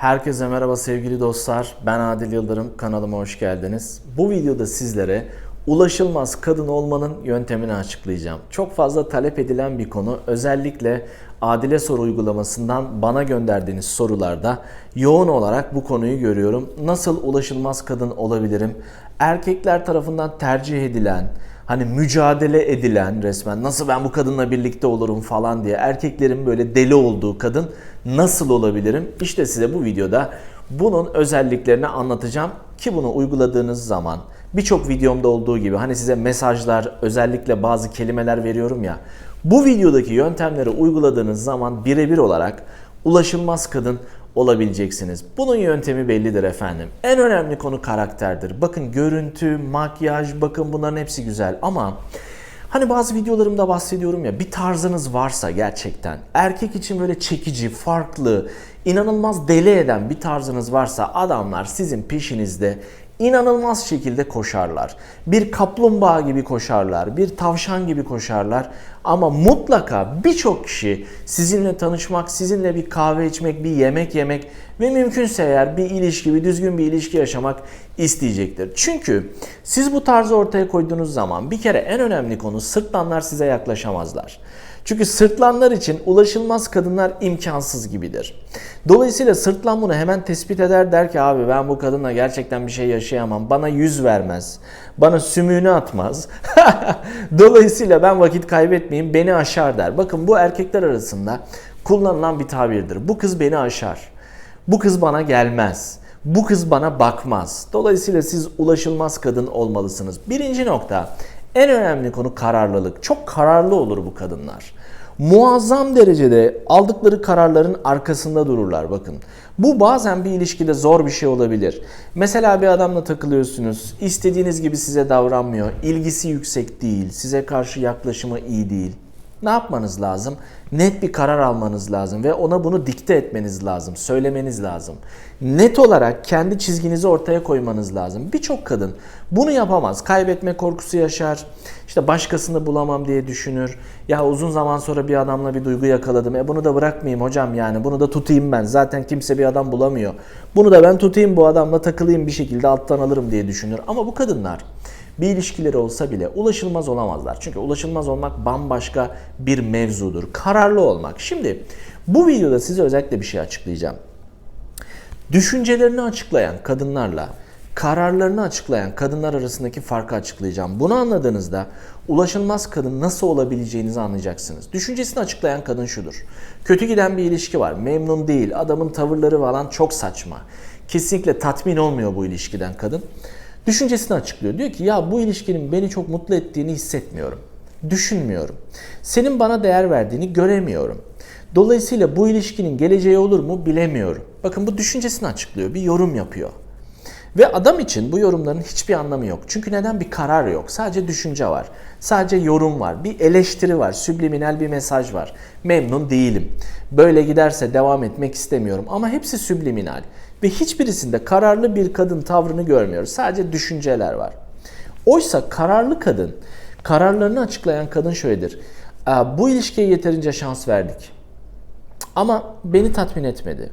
Herkese merhaba sevgili dostlar. Ben Adil Yıldırım. Kanalıma hoş geldiniz. Bu videoda sizlere ulaşılmaz kadın olmanın yöntemini açıklayacağım. Çok fazla talep edilen bir konu. Özellikle Adile Soru uygulamasından bana gönderdiğiniz sorularda yoğun olarak bu konuyu görüyorum. Nasıl ulaşılmaz kadın olabilirim? Erkekler tarafından tercih edilen, hani mücadele edilen resmen nasıl ben bu kadınla birlikte olurum? falan diye. Erkeklerin böyle deli olduğu kadın nasıl olabilirim? İşte size bu videoda bunun özelliklerini anlatacağım ki bunu uyguladığınız zaman. Birçok videomda olduğu gibi hani size mesajlar özellikle bazı kelimeler veriyorum ya. Bu videodaki yöntemleri uyguladığınız zaman birebir olarak ulaşılmaz kadın olabileceksiniz. Bunun yöntemi bellidir efendim. En önemli konu karakterdir. Bakın görüntü, makyaj, bakın bunların hepsi güzel ama Hani bazı videolarımda bahsediyorum ya bir tarzınız varsa gerçekten erkek için böyle çekici, farklı, inanılmaz deli eden bir tarzınız varsa adamlar sizin peşinizde inanılmaz şekilde koşarlar. Bir kaplumbağa gibi koşarlar, bir tavşan gibi koşarlar ama mutlaka birçok kişi sizinle tanışmak, sizinle bir kahve içmek, bir yemek yemek ve mümkünse eğer bir ilişki, bir düzgün bir ilişki yaşamak isteyecektir. Çünkü siz bu tarzı ortaya koyduğunuz zaman bir kere en önemli konu sırtlanlar size yaklaşamazlar. Çünkü sırtlanlar için ulaşılmaz kadınlar imkansız gibidir. Dolayısıyla sırtlan bunu hemen tespit eder der ki abi ben bu kadınla gerçekten bir şey yaşayamam. Bana yüz vermez. Bana sümüğünü atmaz. Dolayısıyla ben vakit kaybetmeyeyim beni aşar der. Bakın bu erkekler arasında kullanılan bir tabirdir. Bu kız beni aşar. Bu kız bana gelmez. Bu kız bana bakmaz. Dolayısıyla siz ulaşılmaz kadın olmalısınız. Birinci nokta en önemli konu kararlılık. Çok kararlı olur bu kadınlar. Muazzam derecede aldıkları kararların arkasında dururlar bakın. Bu bazen bir ilişkide zor bir şey olabilir. Mesela bir adamla takılıyorsunuz. istediğiniz gibi size davranmıyor. ilgisi yüksek değil. Size karşı yaklaşımı iyi değil. Ne yapmanız lazım? Net bir karar almanız lazım ve ona bunu dikte etmeniz lazım, söylemeniz lazım. Net olarak kendi çizginizi ortaya koymanız lazım. Birçok kadın bunu yapamaz. Kaybetme korkusu yaşar. İşte başkasını bulamam diye düşünür. Ya uzun zaman sonra bir adamla bir duygu yakaladım. E bunu da bırakmayayım hocam yani. Bunu da tutayım ben. Zaten kimse bir adam bulamıyor. Bunu da ben tutayım bu adamla takılayım bir şekilde alttan alırım diye düşünür. Ama bu kadınlar bir ilişkileri olsa bile ulaşılmaz olamazlar. Çünkü ulaşılmaz olmak bambaşka bir mevzudur. Kararlı olmak. Şimdi bu videoda size özellikle bir şey açıklayacağım. Düşüncelerini açıklayan kadınlarla kararlarını açıklayan kadınlar arasındaki farkı açıklayacağım. Bunu anladığınızda ulaşılmaz kadın nasıl olabileceğinizi anlayacaksınız. Düşüncesini açıklayan kadın şudur. Kötü giden bir ilişki var. Memnun değil. Adamın tavırları falan çok saçma. Kesinlikle tatmin olmuyor bu ilişkiden kadın. Düşüncesini açıklıyor. Diyor ki ya bu ilişkinin beni çok mutlu ettiğini hissetmiyorum. Düşünmüyorum. Senin bana değer verdiğini göremiyorum. Dolayısıyla bu ilişkinin geleceği olur mu bilemiyorum. Bakın bu düşüncesini açıklıyor. Bir yorum yapıyor. Ve adam için bu yorumların hiçbir anlamı yok. Çünkü neden bir karar yok? Sadece düşünce var. Sadece yorum var. Bir eleştiri var. Subliminal bir mesaj var. Memnun değilim. Böyle giderse devam etmek istemiyorum. Ama hepsi subliminal. Ve hiçbirisinde kararlı bir kadın tavrını görmüyoruz. Sadece düşünceler var. Oysa kararlı kadın, kararlarını açıklayan kadın şöyledir. Bu ilişkiye yeterince şans verdik. Ama beni tatmin etmedi.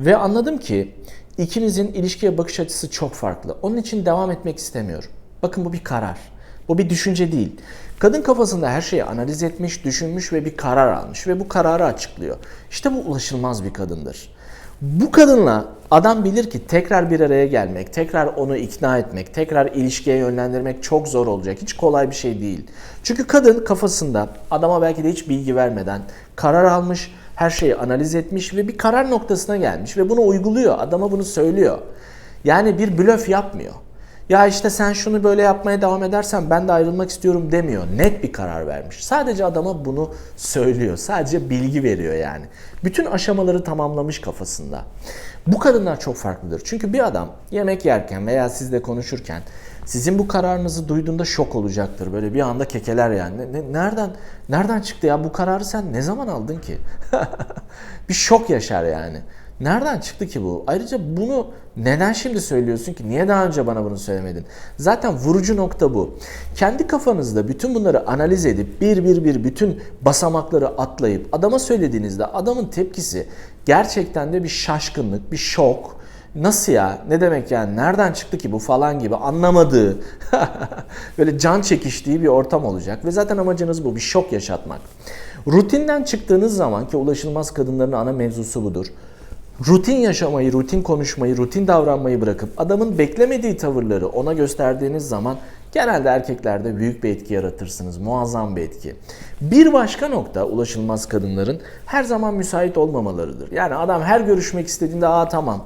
Ve anladım ki İkinizin ilişkiye bakış açısı çok farklı. Onun için devam etmek istemiyorum. Bakın bu bir karar. Bu bir düşünce değil. Kadın kafasında her şeyi analiz etmiş, düşünmüş ve bir karar almış ve bu kararı açıklıyor. İşte bu ulaşılmaz bir kadındır. Bu kadınla adam bilir ki tekrar bir araya gelmek, tekrar onu ikna etmek, tekrar ilişkiye yönlendirmek çok zor olacak. Hiç kolay bir şey değil. Çünkü kadın kafasında adama belki de hiç bilgi vermeden karar almış, her şeyi analiz etmiş ve bir karar noktasına gelmiş ve bunu uyguluyor. Adama bunu söylüyor. Yani bir blöf yapmıyor. Ya işte sen şunu böyle yapmaya devam edersen ben de ayrılmak istiyorum demiyor. Net bir karar vermiş. Sadece adama bunu söylüyor. Sadece bilgi veriyor yani. Bütün aşamaları tamamlamış kafasında. Bu kadınlar çok farklıdır. Çünkü bir adam yemek yerken veya sizle konuşurken sizin bu kararınızı duyduğunda şok olacaktır. Böyle bir anda kekeler yani. Ne, nereden nereden çıktı ya bu kararı sen ne zaman aldın ki? bir şok yaşar yani. Nereden çıktı ki bu? Ayrıca bunu neden şimdi söylüyorsun ki? Niye daha önce bana bunu söylemedin? Zaten vurucu nokta bu. Kendi kafanızda bütün bunları analiz edip bir bir bir bütün basamakları atlayıp adama söylediğinizde adamın tepkisi gerçekten de bir şaşkınlık, bir şok. Nasıl ya? Ne demek yani? Nereden çıktı ki bu falan gibi anlamadığı, böyle can çekiştiği bir ortam olacak. Ve zaten amacınız bu, bir şok yaşatmak. Rutinden çıktığınız zaman ki ulaşılmaz kadınların ana mevzusu budur. Rutin yaşamayı, rutin konuşmayı, rutin davranmayı bırakıp adamın beklemediği tavırları ona gösterdiğiniz zaman genelde erkeklerde büyük bir etki yaratırsınız. Muazzam bir etki. Bir başka nokta ulaşılmaz kadınların her zaman müsait olmamalarıdır. Yani adam her görüşmek istediğinde aa tamam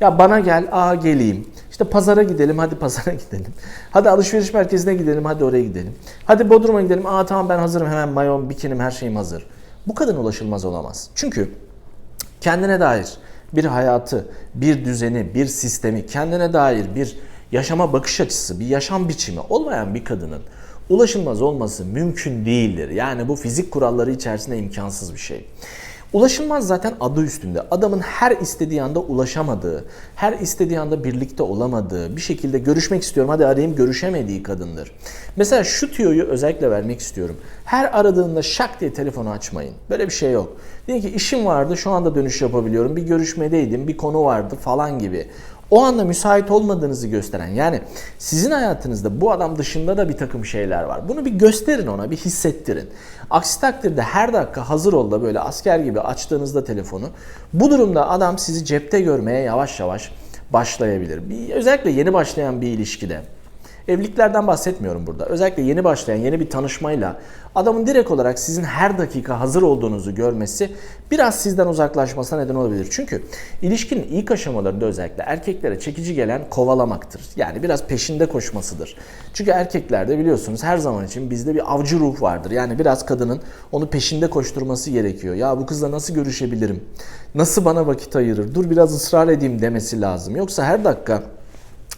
ya bana gel, aa geleyim. İşte pazara gidelim, hadi pazara gidelim. Hadi alışveriş merkezine gidelim, hadi oraya gidelim. Hadi Bodrum'a gidelim, aa tamam ben hazırım hemen mayom, bikinim, her şeyim hazır. Bu kadın ulaşılmaz olamaz. Çünkü kendine dair bir hayatı, bir düzeni, bir sistemi, kendine dair bir yaşama bakış açısı, bir yaşam biçimi olmayan bir kadının ulaşılmaz olması mümkün değildir. Yani bu fizik kuralları içerisinde imkansız bir şey. Ulaşılmaz zaten adı üstünde. Adamın her istediği anda ulaşamadığı, her istediği anda birlikte olamadığı, bir şekilde görüşmek istiyorum hadi arayayım görüşemediği kadındır. Mesela şu tüyoyu özellikle vermek istiyorum. Her aradığında şak diye telefonu açmayın. Böyle bir şey yok. Diyin ki işim vardı şu anda dönüş yapabiliyorum. Bir görüşmedeydim, bir konu vardı falan gibi o anda müsait olmadığınızı gösteren yani sizin hayatınızda bu adam dışında da bir takım şeyler var. Bunu bir gösterin ona, bir hissettirin. Aksi takdirde her dakika hazır ol da böyle asker gibi açtığınızda telefonu bu durumda adam sizi cepte görmeye yavaş yavaş başlayabilir. Bir, özellikle yeni başlayan bir ilişkide Evliliklerden bahsetmiyorum burada. Özellikle yeni başlayan yeni bir tanışmayla adamın direkt olarak sizin her dakika hazır olduğunuzu görmesi biraz sizden uzaklaşmasına neden olabilir. Çünkü ilişkinin ilk aşamalarında özellikle erkeklere çekici gelen kovalamaktır. Yani biraz peşinde koşmasıdır. Çünkü erkeklerde biliyorsunuz her zaman için bizde bir avcı ruh vardır. Yani biraz kadının onu peşinde koşturması gerekiyor. Ya bu kızla nasıl görüşebilirim? Nasıl bana vakit ayırır? Dur biraz ısrar edeyim demesi lazım. Yoksa her dakika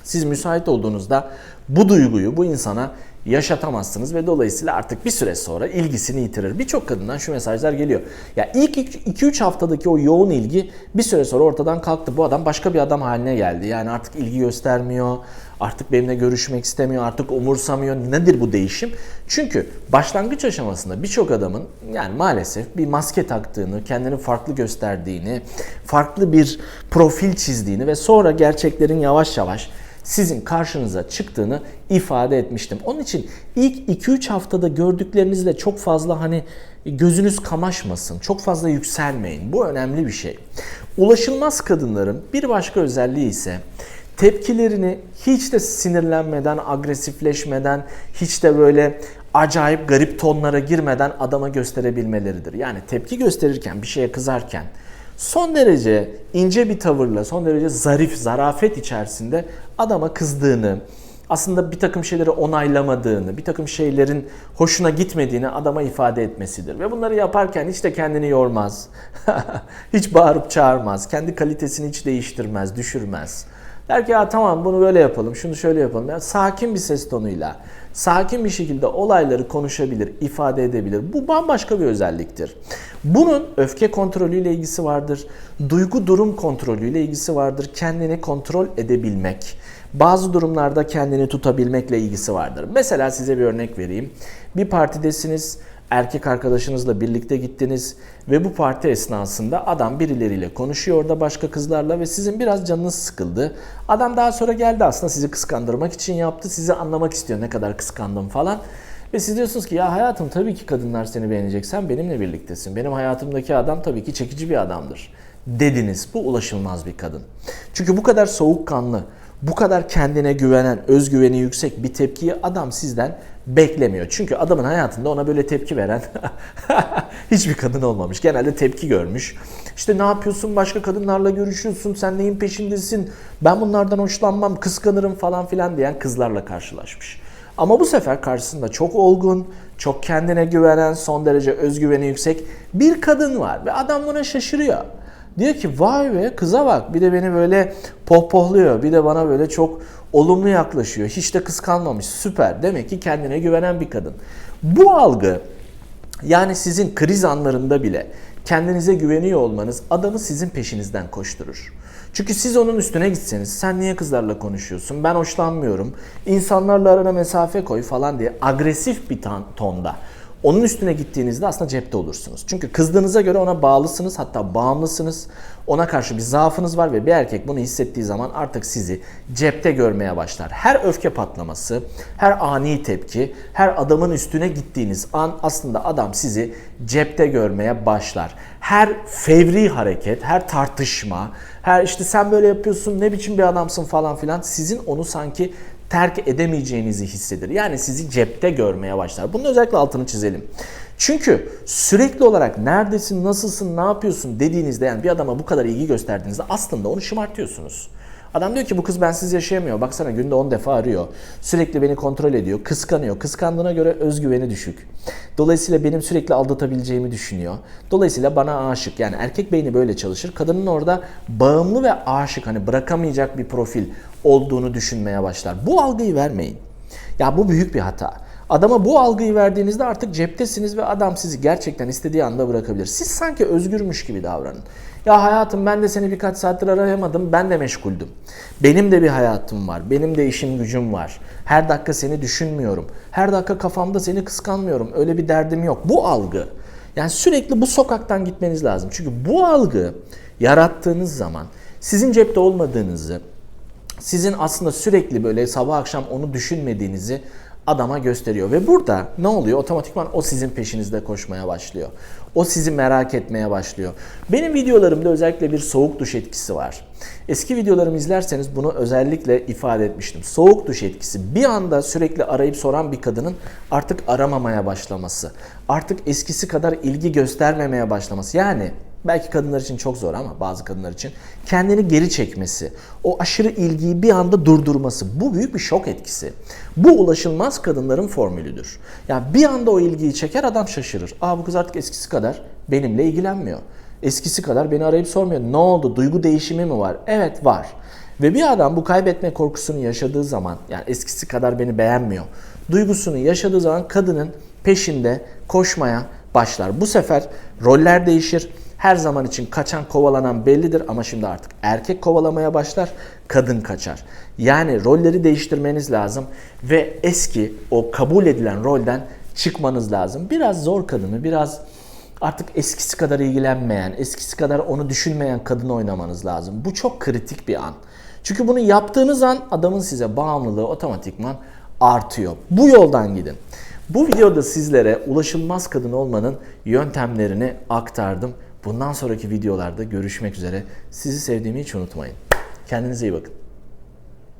siz müsait olduğunuzda bu duyguyu bu insana yaşatamazsınız ve dolayısıyla artık bir süre sonra ilgisini yitirir. Birçok kadından şu mesajlar geliyor. Ya ilk 2-3 haftadaki o yoğun ilgi bir süre sonra ortadan kalktı. Bu adam başka bir adam haline geldi. Yani artık ilgi göstermiyor, artık benimle görüşmek istemiyor, artık umursamıyor. Nedir bu değişim? Çünkü başlangıç aşamasında birçok adamın yani maalesef bir maske taktığını, kendini farklı gösterdiğini, farklı bir profil çizdiğini ve sonra gerçeklerin yavaş yavaş sizin karşınıza çıktığını ifade etmiştim. Onun için ilk 2-3 haftada gördüklerinizle çok fazla hani gözünüz kamaşmasın. Çok fazla yükselmeyin. Bu önemli bir şey. Ulaşılmaz kadınların bir başka özelliği ise tepkilerini hiç de sinirlenmeden, agresifleşmeden, hiç de böyle acayip garip tonlara girmeden adama gösterebilmeleridir. Yani tepki gösterirken, bir şeye kızarken son derece ince bir tavırla, son derece zarif, zarafet içerisinde adama kızdığını, aslında bir takım şeyleri onaylamadığını, bir takım şeylerin hoşuna gitmediğini adama ifade etmesidir. Ve bunları yaparken hiç de kendini yormaz. hiç bağırıp çağırmaz. Kendi kalitesini hiç değiştirmez, düşürmez. Der ki ya tamam bunu böyle yapalım, şunu şöyle yapalım. Yani sakin bir ses tonuyla, sakin bir şekilde olayları konuşabilir, ifade edebilir. Bu bambaşka bir özelliktir. Bunun öfke kontrolüyle ilgisi vardır. Duygu durum kontrolüyle ilgisi vardır. Kendini kontrol edebilmek. Bazı durumlarda kendini tutabilmekle ilgisi vardır. Mesela size bir örnek vereyim. Bir partidesiniz erkek arkadaşınızla birlikte gittiniz ve bu parti esnasında adam birileriyle konuşuyor orada başka kızlarla ve sizin biraz canınız sıkıldı. Adam daha sonra geldi aslında sizi kıskandırmak için yaptı. Sizi anlamak istiyor ne kadar kıskandım falan. Ve siz diyorsunuz ki ya hayatım tabii ki kadınlar seni beğenecek. Sen benimle birliktesin. Benim hayatımdaki adam tabii ki çekici bir adamdır. Dediniz. Bu ulaşılmaz bir kadın. Çünkü bu kadar soğukkanlı, bu kadar kendine güvenen, özgüveni yüksek bir tepkiyi adam sizden beklemiyor. Çünkü adamın hayatında ona böyle tepki veren hiçbir kadın olmamış. Genelde tepki görmüş. İşte ne yapıyorsun başka kadınlarla görüşüyorsun sen neyin peşindesin ben bunlardan hoşlanmam kıskanırım falan filan diyen kızlarla karşılaşmış. Ama bu sefer karşısında çok olgun, çok kendine güvenen, son derece özgüveni yüksek bir kadın var ve adam buna şaşırıyor. Diyor ki vay be kıza bak bir de beni böyle pohpohluyor bir de bana böyle çok olumlu yaklaşıyor. Hiç de kıskanmamış süper demek ki kendine güvenen bir kadın. Bu algı yani sizin kriz anlarında bile kendinize güveniyor olmanız adamı sizin peşinizden koşturur. Çünkü siz onun üstüne gitseniz sen niye kızlarla konuşuyorsun ben hoşlanmıyorum insanlarla arana mesafe koy falan diye agresif bir ton- tonda onun üstüne gittiğinizde aslında cepte olursunuz. Çünkü kızdığınıza göre ona bağlısınız hatta bağımlısınız. Ona karşı bir zaafınız var ve bir erkek bunu hissettiği zaman artık sizi cepte görmeye başlar. Her öfke patlaması, her ani tepki, her adamın üstüne gittiğiniz an aslında adam sizi cepte görmeye başlar. Her fevri hareket, her tartışma, her işte sen böyle yapıyorsun ne biçim bir adamsın falan filan sizin onu sanki terk edemeyeceğinizi hissedir. Yani sizi cepte görmeye başlar. Bunun özellikle altını çizelim. Çünkü sürekli olarak neredesin, nasılsın, ne yapıyorsun dediğinizde yani bir adama bu kadar ilgi gösterdiğinizde aslında onu şımartıyorsunuz. Adam diyor ki bu kız bensiz yaşayamıyor. Baksana günde 10 defa arıyor. Sürekli beni kontrol ediyor. Kıskanıyor. Kıskandığına göre özgüveni düşük. Dolayısıyla benim sürekli aldatabileceğimi düşünüyor. Dolayısıyla bana aşık. Yani erkek beyni böyle çalışır. Kadının orada bağımlı ve aşık hani bırakamayacak bir profil olduğunu düşünmeye başlar. Bu algıyı vermeyin. Ya bu büyük bir hata. Adama bu algıyı verdiğinizde artık ceptesiniz ve adam sizi gerçekten istediği anda bırakabilir. Siz sanki özgürmüş gibi davranın. Ya hayatım ben de seni birkaç saattir arayamadım. Ben de meşguldüm. Benim de bir hayatım var. Benim de işim gücüm var. Her dakika seni düşünmüyorum. Her dakika kafamda seni kıskanmıyorum. Öyle bir derdim yok. Bu algı. Yani sürekli bu sokaktan gitmeniz lazım. Çünkü bu algı yarattığınız zaman sizin cepte olmadığınızı, sizin aslında sürekli böyle sabah akşam onu düşünmediğinizi adama gösteriyor. Ve burada ne oluyor? Otomatikman o sizin peşinizde koşmaya başlıyor. O sizi merak etmeye başlıyor. Benim videolarımda özellikle bir soğuk duş etkisi var. Eski videolarımı izlerseniz bunu özellikle ifade etmiştim. Soğuk duş etkisi bir anda sürekli arayıp soran bir kadının artık aramamaya başlaması. Artık eskisi kadar ilgi göstermemeye başlaması. Yani belki kadınlar için çok zor ama bazı kadınlar için kendini geri çekmesi, o aşırı ilgiyi bir anda durdurması bu büyük bir şok etkisi. Bu ulaşılmaz kadınların formülüdür. Yani bir anda o ilgiyi çeker adam şaşırır. Aa bu kız artık eskisi kadar benimle ilgilenmiyor. Eskisi kadar beni arayıp sormuyor. Ne oldu? Duygu değişimi mi var? Evet var. Ve bir adam bu kaybetme korkusunu yaşadığı zaman yani eskisi kadar beni beğenmiyor. Duygusunu yaşadığı zaman kadının peşinde koşmaya başlar. Bu sefer roller değişir. Her zaman için kaçan kovalanan bellidir ama şimdi artık erkek kovalamaya başlar, kadın kaçar. Yani rolleri değiştirmeniz lazım ve eski o kabul edilen rolden çıkmanız lazım. Biraz zor kadını, biraz artık eskisi kadar ilgilenmeyen, eskisi kadar onu düşünmeyen kadını oynamanız lazım. Bu çok kritik bir an. Çünkü bunu yaptığınız an adamın size bağımlılığı otomatikman artıyor. Bu yoldan gidin. Bu videoda sizlere ulaşılmaz kadın olmanın yöntemlerini aktardım. Bundan sonraki videolarda görüşmek üzere. Sizi sevdiğimi hiç unutmayın. Kendinize iyi bakın.